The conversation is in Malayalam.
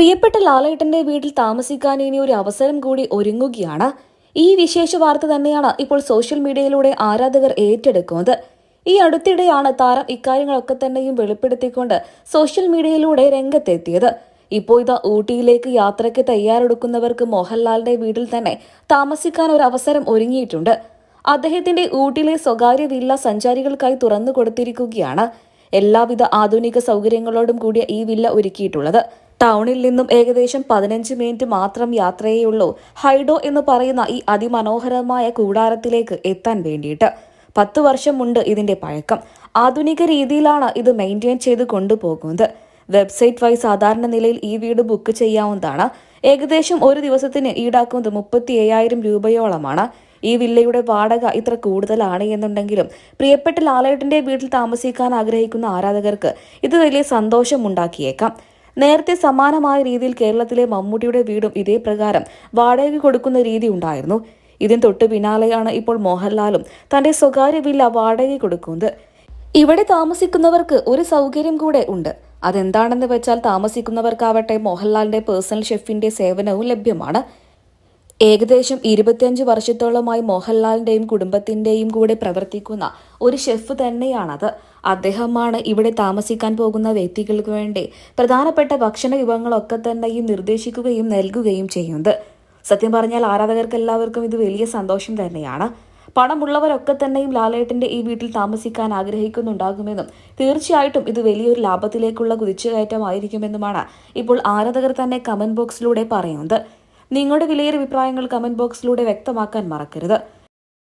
പ്രിയപ്പെട്ട ലാലേട്ടന്റെ വീട്ടിൽ താമസിക്കാൻ ഇനി ഒരു അവസരം കൂടി ഒരുങ്ങുകയാണ്. ഈ വിശേഷ വാർത്ത തന്നെയാണ് ഇപ്പോൾ സോഷ്യൽ മീഡിയയിലൂടെ ആരാധകർ ഏറ്റെടുക്കുന്നത്. ഈ അടുത്തിടെയാണ് താരം ഇക്കാര്യങ്ങളൊക്കെ തന്നെയും വെളിപ്പെടുത്തിക്കൊണ്ട് സോഷ്യൽ മീഡിയയിലൂടെ രംഗത്തെത്തിയത്. ഇപ്പോൾ ഇതാ ഊട്ടിയിലേക്ക് യാത്രയ്ക്ക് തയ്യാറെടുക്കുന്നവർക്ക് മോഹൻലാലിന്റെ വീട്ടിൽ തന്നെ താമസിക്കാൻ ഒരു അവസരം ഒരുങ്ങിയിട്ടുണ്ട്. അദ്ദേഹത്തിന്റെ ഊട്ടിയിലെ സ്വകാര്യ വില്ല സഞ്ചാരികൾക്കായി തുറന്നു കൊടുത്തിരിക്കുകയാണ്. എല്ലാവിധ ആധുനിക സൗകര്യങ്ങളോടും കൂടിയ ഈ വില്ല ഒരുക്കിയിട്ടുള്ളത്. ടൗണിൽ നിന്നും ഏകദേശം പതിനഞ്ച് മിനിറ്റ് മാത്രം യാത്രയേയുള്ളൂ ഹൈഡോ എന്ന് പറയുന്ന ഈ അതിമനോഹരമായ കൂടാരത്തിലേക്ക് എത്താൻ വേണ്ടിയിട്ട്. പത്ത് വർഷമുണ്ട് ഇതിന്റെ പഴക്കം. ആധുനിക രീതിയിലാണ് ഇത് മെയിന്റെയിൻ ചെയ്ത് കൊണ്ടുപോകുന്നത്. വെബ്സൈറ്റ് വഴി സാധാരണ നിലയിൽ ഈ വീട് ബുക്ക് ചെയ്യാവുന്നതാണ്. ഏകദേശം ഒരു ദിവസത്തിന് ഈടാക്കുന്നത് മുപ്പത്തി രൂപയോളമാണ്. ഈ വില്ലയുടെ വാടക ഇത്ര കൂടുതലാണ് എന്നുണ്ടെങ്കിലും പ്രിയപ്പെട്ട ലാലേട്ടന്റെ വീട്ടിൽ താമസിക്കാൻ ആഗ്രഹിക്കുന്ന ആരാധകർക്ക് ഇത് വലിയ സന്തോഷമുണ്ടാക്കിയേക്കാം. നേരത്തെ സമാനമായ രീതിയിൽ കേരളത്തിലെ മമ്മൂട്ടിയുടെ വീടും ഇതേ പ്രകാരം വാടക കൊടുക്കുന്ന രീതി ഉണ്ടായിരുന്നു. ഇതിന് തൊട്ട് പിന്നാലെയാണ് ഇപ്പോൾ മോഹൻലാലും തന്റെ സ്വകാര്യ വില്ല വാടക കൊടുക്കുന്നത്. ഇവിടെ താമസിക്കുന്നവർക്ക് ഒരു സൗകര്യം കൂടെ ഉണ്ട്. അതെന്താണെന്ന് വെച്ചാൽ താമസിക്കുന്നവർക്കാവട്ടെ മോഹൻലാലിന്റെ പേഴ്സണൽ ഷെഫിന്റെ സേവനവും ലഭ്യമാണ്. ഏകദേശം ഇരുപത്തിയഞ്ച് വർഷത്തോളമായി മോഹൻലാലിന്റെയും കുടുംബത്തിന്റെയും കൂടെ പ്രവർത്തിക്കുന്ന ഒരു ഷെഫ് തന്നെയാണത്. അദ്ദേഹമാണ് ഇവിടെ താമസിക്കാൻ പോകുന്ന വ്യക്തികൾക്ക് വേണ്ടി പ്രധാനപ്പെട്ട ഭക്ഷണ വിഭവങ്ങളൊക്കെ തന്നെയും നിർദ്ദേശിക്കുകയും നൽകുകയും ചെയ്യുന്നത്. സത്യം പറഞ്ഞാൽ ആരാധകർക്ക് എല്ലാവർക്കും ഇത് വലിയ സന്തോഷം തന്നെയാണ്. പണമുള്ളവരൊക്കെ തന്നെയും ലാലേട്ടന്റെ ഈ വീട്ടിൽ താമസിക്കാൻ ആഗ്രഹിക്കുന്നുണ്ടാകുമെന്നും തീർച്ചയായിട്ടും ഇത് വലിയൊരു ലാഭത്തിലേക്കുള്ള കുതിച്ചുകയറ്റമായിരിക്കുമെന്നുമാണ് ഇപ്പോൾ ആരാധകർ തന്നെ കമന്റ് ബോക്സിലൂടെ പറയുന്നത്. നിങ്ങളുടെ വിലയേറിയ അഭിപ്രായങ്ങൾ കമന്റ് ബോക്സിലൂടെ വ്യക്തമാക്കാൻ മറക്കരുത്.